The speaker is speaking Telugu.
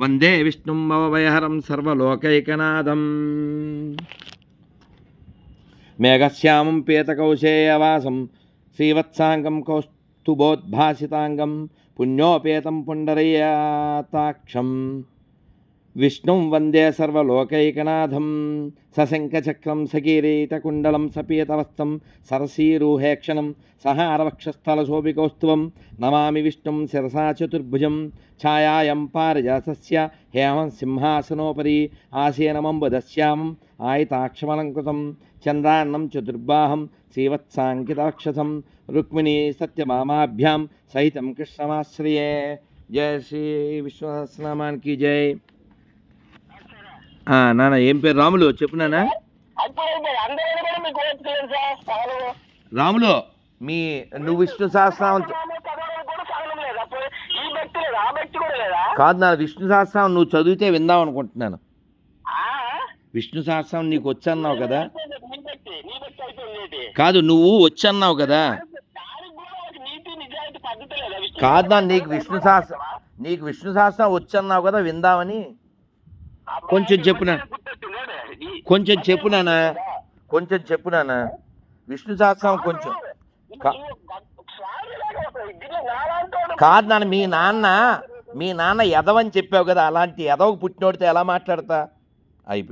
వందే విష్ణుం అవభయహరం సర్వలోకైకనాథం. మేఘశ్యామం పీతకౌశేయవాసం శ్రీవత్సాంగం కౌస్తుభోద్భాసితాంగం పుణ్యోపేతం పుండరీయాతాక్షం. విష్ణుం వందే సర్వలోకైకనాథం. సశంఖచక్రం సకీరీతకుండలం సపీతవస్తం సరసీరూహేక్షణం సహారవక్షస్థలశోభికౌస్తువం. నమామి విష్ణుం శిరసా చతుర్భుజం. ఛాయాయం పారిజాతస్య హేమం సింహాసనోపరి ఆసీనమంబుదశ్యామం ఆయుతాక్షమలంకృతం. చంద్రాన్నం చతుర్బాహం శ్రీవత్సాంకితాక్షసం రుక్మిణీ సత్యమామాభ్యాం సహితం కృష్ణమాశ్రయే. జయ శ్రీ విశ్వసహస్రనామానికి జై. నాన్న ఏం పేరు? రాములు చెప్పు నాన్న. అప్పుడు అందరూ కూడా మీకు ఓపికలేదు సార్? సగలు రాములు మీ నువ్వు విష్ణు లేదా? కాదు నా విష్ణు సహస్రనామం నువ్వు చదివితే విందాం అనుకుంటున్నాను? విష్ణు సహస్రనామం నీకు వచ్చన్నావు కదా? కాదు నువ్వు వచ్చన్నావు కదా. కాదు నా నీకు విష్ణు సహస్ర నీకు విష్ణు సహస్రం వచ్చన్నావు కదా విందామని. కొంచెం చెప్పునా కొంచెం చెప్పునానా కొంచెం చెప్పునానా విష్ణు సహస్రం కొంచెం. కా- కాదు నాన్న మీ నాన్న మీ నాన్న ఎదవని చెప్పావు కదా అలాంటి ఎదవకు పుట్టినోడితే ఎలా మాట్లాడతా? అయిపోయి